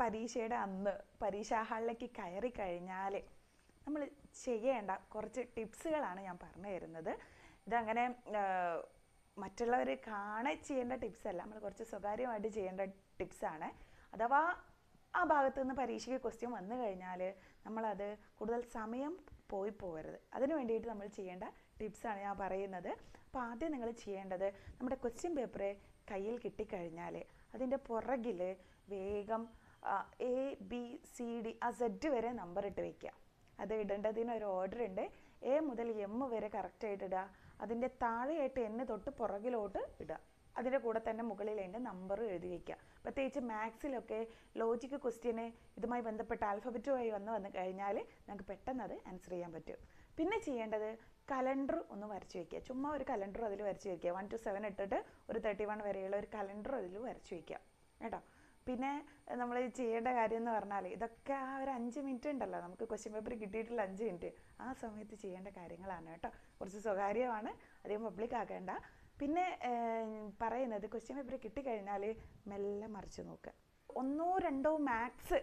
പരീക്ഷയുടെ അന്ന് പരീക്ഷാ ഹാളിലേക്ക് കയറി കഴിഞ്ഞാൽ നമ്മൾ ചെയ്യേണ്ട കുറച്ച് ടിപ്സുകളാണ് ഞാൻ പറഞ്ഞു തരുന്നത്. ഇതങ്ങനെ മറ്റുള്ളവർ കാണെ ചെയ്യേണ്ട ടിപ്സ് അല്ല നമ്മൾ കുറച്ച് സ്വകാര്യമായിട്ട് ചെയ്യേണ്ട ടിപ്സാണ്. അഥവാ ആ ഭാഗത്ത് നിന്ന് പരീക്ഷയ്ക്ക് ക്വസ്റ്റ്യൻ വന്നു കഴിഞ്ഞാൽ നമ്മളത് കൂടുതൽ സമയം പോയി പോകരുത്. അതിന് വേണ്ടിയിട്ട് നമ്മൾ ചെയ്യേണ്ട ടിപ്സാണ് ഞാൻ പറയുന്നത്. അപ്പോൾ ആദ്യം നിങ്ങൾ ചെയ്യേണ്ടത് നമ്മുടെ ക്വസ്റ്റ്യൻ പേപ്പർ കയ്യിൽ കിട്ടിക്കഴിഞ്ഞാൽ അതിന്റെ പുറകിൽ വേഗം എ ബി സി ഡി ആ സെഡ് വരെ നമ്പർ ഇട്ട് വയ്ക്കുക അത് ഇടേണ്ടതിന് ഒരു ഓർഡർ ഉണ്ട്. എ മുതൽ എം വരെ കറക്റ്റായിട്ട് ഇടുക. അതിന്റെ താഴെയായിട്ട് എന്നെ തൊട്ട് പുറകിലോട്ട് ഇടുക. അതിന്റെ കൂടെ തന്നെ അതിന്റെ നമ്പർ എഴുതി വയ്ക്കുക പ്രത്യേകിച്ച് മാത്സിലൊക്കെ ലോജിക്ക് ക്വസ്റ്റ്യന് ഇതുമായി ബന്ധപ്പെട്ട ആൽഫബറ്റുമായി വന്ന് വന്ന് കഴിഞ്ഞാൽ നമുക്ക് പെട്ടെന്ന് അത് ആൻസർ ചെയ്യാൻ പറ്റും. പിന്നെ ചെയ്യേണ്ടത് കലണ്ടർ ഒന്ന് വരച്ച് വയ്ക്കുക ചുമ്മാ ഒരു കലണ്ടർ അതിൽ വരച്ച് വയ്ക്കുക വൺ ടു സെവൻ ഇട്ടിട്ട് ഒരു തേർട്ടി വൺ വരെയുള്ള ഒരു കലണ്ടർ അതിൽ വരച്ച് വയ്ക്കുക കേട്ടോ? പിന്നെ നമ്മൾ ചെയ്യേണ്ട കാര്യം എന്ന് പറഞ്ഞാൽ ഇതൊക്കെ ആ ഒരു അഞ്ച് മിനിറ്റ് ഉണ്ടല്ലോ. നമുക്ക് ക്വസ്റ്റ്യൻ പേപ്പർ കിട്ടിയിട്ടുള്ള അഞ്ച് മിനിറ്റ്. ആ സമയത്ത് ചെയ്യേണ്ട കാര്യങ്ങളാണ് കേട്ടോ. കുറച്ച് സ്വകാര്യമാണ് അധികം പബ്ലിക് ആക്കേണ്ട. പിന്നെ പറയുന്നത് ക്വസ്റ്റ്യൻ പേപ്പർ കിട്ടിക്കഴിഞ്ഞാൽ മെല്ലെ മറിച്ച് നോക്കുക ഒന്നോ രണ്ടോ മാത്സ്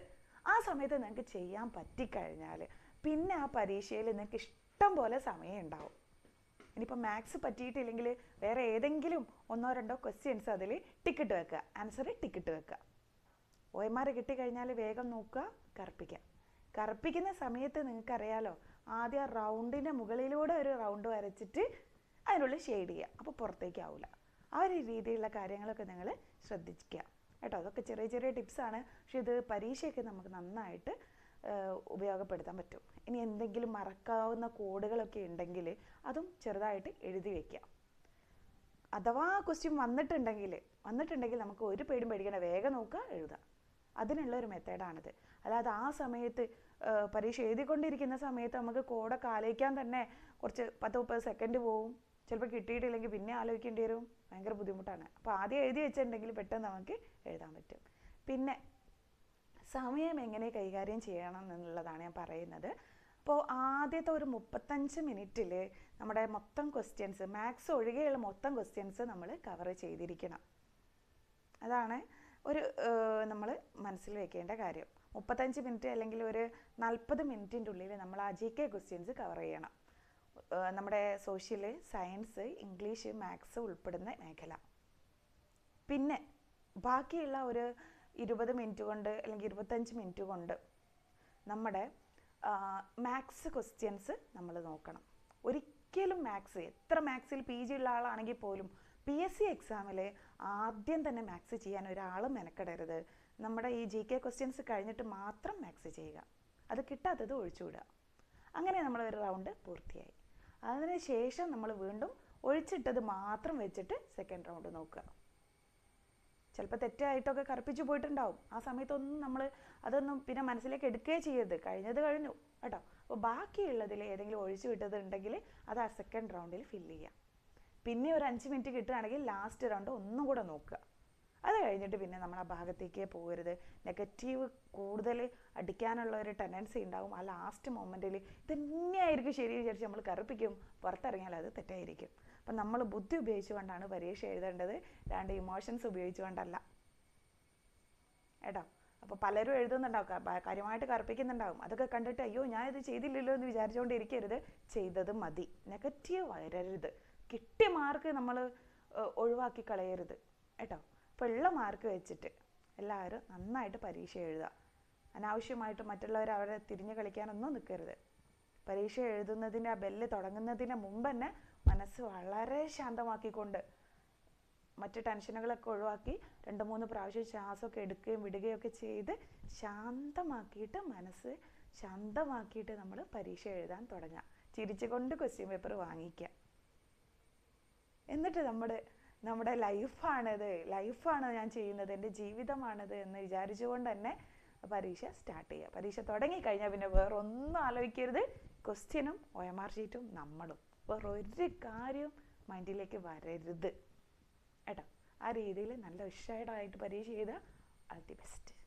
ആ സമയത്ത് നിങ്ങൾക്ക് ചെയ്യാൻ പറ്റിക്കഴിഞ്ഞാൽ പിന്നെ ആ പരീക്ഷയിൽ നിങ്ങൾക്ക് ഇഷ്ടം പോലെ സമയം ഉണ്ടാവും ഇനിയിപ്പോൾ മാത്സ് പറ്റിയിട്ടില്ലെങ്കിൽ വേറെ ഏതെങ്കിലും ഒന്നോ രണ്ടോ ക്വസ്റ്റ്യൻസ് അതിൽ ടിക്കറ്റ് വെക്കുക. ആൻസർ ടിക്കറ്റ് വെക്കുക. ഒ എം ആർ കിട്ടിക്കഴിഞ്ഞാൽ വേഗം നോക്കുക കറുപ്പിക്കുക. കറുപ്പിക്കുന്ന സമയത്ത് നിങ്ങൾക്കറിയാലോ ആദ്യം ആ റൗണ്ടിന്റെ മുകളിലൂടെ ഒരു റൗണ്ട് വരച്ചിട്ട് അതിനുള്ളിൽ ഷെയ്ഡ് ചെയ്യുക. അപ്പോൾ പുറത്തേക്ക് ആവില്ല ആ ഒരു രീതിയിലുള്ള കാര്യങ്ങളൊക്കെ നിങ്ങൾ ശ്രദ്ധിക്കുക കേട്ടോ അതൊക്കെ ചെറിയ ചെറിയ ടിപ്സാണ് പക്ഷെ ഇത് പരീക്ഷയൊക്കെ നമുക്ക് നന്നായിട്ട് ഉപയോഗപ്പെടുത്താൻ പറ്റും. ഇനി എന്തെങ്കിലും മറക്കാവുന്ന കോഡുകളൊക്കെ ഉണ്ടെങ്കിൽ അതും ചെറുതായിട്ട് എഴുതി വയ്ക്കുക അഥവാ ക്വസ്റ്റ്യൻ വന്നിട്ടുണ്ടെങ്കിൽ വന്നിട്ടുണ്ടെങ്കിൽ നമുക്ക് ഒരു പേടിയും പേടിക്കണ്ട. വേഗം നോക്കുക എഴുതുക. അതിനുള്ള ഒരു മെത്തേഡാണിത്. അല്ലാതെ ആ സമയത്ത് പരീക്ഷ എഴുതിക്കൊണ്ടിരിക്കുന്ന സമയത്ത് നമുക്ക് കോഡൊക്കെ ആലോചിക്കാൻ തന്നെ കുറച്ച് പത്ത് മുപ്പത് സെക്കൻഡ് പോവും. ചിലപ്പോൾ കിട്ടിയിട്ടില്ലെങ്കിൽ പിന്നെ ആലോചിക്കേണ്ടി വരും. ഭയങ്കര ബുദ്ധിമുട്ടാണ്. അപ്പോൾ ആദ്യം എഴുതി വെച്ചിട്ടുണ്ടെങ്കിൽ പെട്ടെന്ന് നമുക്ക് എഴുതാൻ പറ്റും. പിന്നെ സമയം എങ്ങനെ കൈകാര്യം ചെയ്യണം എന്നുള്ളതാണ് ഞാൻ പറയുന്നത്. അപ്പോൾ ആദ്യത്തെ ഒരു മുപ്പത്തഞ്ച് മിനിറ്റിൽ നമ്മുടെ മൊത്തം ക്വസ്റ്റ്യൻസ് മാത്സ് ഒഴികെയുള്ള മൊത്തം ക്വസ്റ്റ്യൻസ് നമ്മൾ കവർ ചെയ്തിരിക്കണം. അതാണ് ഒരു നമ്മൾ മനസ്സിൽ വെക്കേണ്ട കാര്യം. മുപ്പത്തഞ്ച് മിനിറ്റ് അല്ലെങ്കിൽ ഒരു നാൽപ്പത് മിനിറ്റിന്റെ ഉള്ളിൽ നമ്മൾ ആ ജി കെ ക്വസ്റ്റ്യൻസ് കവർ ചെയ്യണം. നമ്മുടെ സോഷ്യൽ സയൻസ് ഇംഗ്ലീഷ് മാത്സ് ഉൾപ്പെടുന്ന മേഖല. പിന്നെ ബാക്കിയുള്ള ഒരു ഇരുപത് മിനിറ്റ് കൊണ്ട് അല്ലെങ്കിൽ ഇരുപത്തഞ്ച് മിനിറ്റ് കൊണ്ട് നമ്മുടെ മാത്സ് ക്വസ്റ്റ്യൻസ് നമ്മൾ നോക്കണം. ഒരിക്കലും മാത്സ് എത്ര മാത്സിൽ പി ജി ഉള്ള ആളാണെങ്കിൽ പോലും പി എസ് സി എക്സാമിൽ ആദ്യം തന്നെ മാക്സ് ചെയ്യാൻ ഒരാളും മെനക്കെടരുത്. നമ്മുടെ ഈ ജി കെ ക്വസ്റ്റ്യൻസ് കഴിഞ്ഞിട്ട് മാത്രം മാക്സ് ചെയ്യുക. അത് കിട്ടാത്തത് ഒഴിച്ചുവിടുക. അങ്ങനെ നമ്മൾ ഒരു റൗണ്ട് പൂർത്തിയായി. അതിനുശേഷം നമ്മൾ വീണ്ടും ഒഴിച്ചിട്ടത് മാത്രം വെച്ചിട്ട് സെക്കൻഡ് റൗണ്ട് നോക്കുക. ചിലപ്പോൾ തെറ്റായിട്ടൊക്കെ കറുപ്പിച്ചു പോയിട്ടുണ്ടാവും. ആ സമയത്തൊന്നും നമ്മൾ അതൊന്നും പിന്നെ മനസ്സിലേക്ക് എടുക്കുകയേ ചെയ്യരുത്. കഴിഞ്ഞത് കഴിഞ്ഞു. കേട്ടോ. അപ്പോൾ ബാക്കിയുള്ളതിൽ ഏതെങ്കിലും ഒഴിച്ചു വിട്ടത് ഉണ്ടെങ്കിൽ അത് ആ സെക്കൻഡ് റൗണ്ടിൽ ഫില്ല് ചെയ്യാം. പിന്നെ ഒരു അഞ്ച് മിനിറ്റ് കിട്ടുകയാണെങ്കിൽ ലാസ്റ്റ് റൗണ്ട് ഒന്നും കൂടെ നോക്കുക. അത് കഴിഞ്ഞിട്ട് പിന്നെ നമ്മൾ ആ ഭാഗത്തേക്കേ പോകരുത്. നെഗറ്റീവ് കൂടുതൽ അടിക്കാനുള്ള ഒരു ടെൻഡൻസി ഉണ്ടാവും. ആ ലാസ്റ്റ് മൊമെന്റിൽ തന്നെയായിരിക്കും ശരി വിചാരിച്ച് നമ്മൾ കറുപ്പിക്കും പുറത്തിറങ്ങിയാൽ അത് തെറ്റായിരിക്കും. അപ്പം നമ്മൾ ബുദ്ധി ഉപയോഗിച്ചുകൊണ്ടാണ് പരീക്ഷ എഴുതേണ്ടത്. രണ്ട് ഇമോഷൻസ് ഉപയോഗിച്ചുകൊണ്ടല്ല. കേട്ടോ? അപ്പോൾ പലരും എഴുതുന്നുണ്ടാവും. കാര്യമായിട്ട് കറുപ്പിക്കുന്നുണ്ടാവും. അതൊക്കെ കണ്ടിട്ട് അയ്യോ ഞാൻ ഇത് ചെയ്തില്ലല്ലോ എന്ന് വിചാരിച്ചുകൊണ്ടിരിക്കരുത്. ചെയ്തത് മതി. നെഗറ്റീവ് വരരുത് കിട്ടിയ മാർക്ക് നമ്മൾ ഒഴിവാക്കി കളയരുത്. കേട്ടോ? അപ്പോൾ ഉള്ള മാർക്ക് വെച്ചിട്ട് എല്ലാവരും നന്നായിട്ട് പരീക്ഷ എഴുതുക. അനാവശ്യമായിട്ട് മറ്റുള്ളവർ അവരെ തിരിഞ്ഞു കളിക്കാനൊന്നും നിൽക്കരുത് പരീക്ഷ എഴുതുന്നതിന്റെ ആ ബെല്ല് തുടങ്ങുന്നതിന് മുമ്പ് തന്നെ മനസ്സ് വളരെ ശാന്തമാക്കിക്കൊണ്ട് മറ്റ് ടെൻഷനുകളൊക്കെ ഒഴിവാക്കി രണ്ട് മൂന്ന് പ്രാവശ്യം ശ്വാസമൊക്കെ എടുക്കുകയും വിടുകയും ഒക്കെ ചെയ്ത് ശാന്തമാക്കിയിട്ട് മനസ്സ് ശാന്തമാക്കിയിട്ട് നമ്മൾ പരീക്ഷ എഴുതാൻ തുടങ്ങുക ചിരിച്ചുകൊണ്ട് ക്വസ്റ്റ്യൻ പേപ്പർ വാങ്ങിക്കുക. എന്നിട്ട് നമ്മുടെ നമ്മുടെ ലൈഫാണിത് ലൈഫാണ് ഞാൻ ചെയ്യുന്നത് എന്റെ ജീവിതമാണിത് എന്ന് വിചാരിച്ചുകൊണ്ട് തന്നെ പരീക്ഷ സ്റ്റാർട്ട് ചെയ്യുക. പരീക്ഷ തുടങ്ങിക്കഴിഞ്ഞാൽ പിന്നെ വേറെ ഒന്നും ആലോചിക്കരുത് ക്വസ്റ്റ്യനും ഒ എം ആർ ഷീറ്റും നമ്മളും. വേറെ ഒരു കാര്യവും മൈൻഡിലേക്ക് വരരുത്. കേട്ടോ? ആ രീതിയിൽ നല്ല ഉഷാറായിട്ട് പരീക്ഷ ചെയ്താൽ ആൾ ദി ബെസ്റ്റ്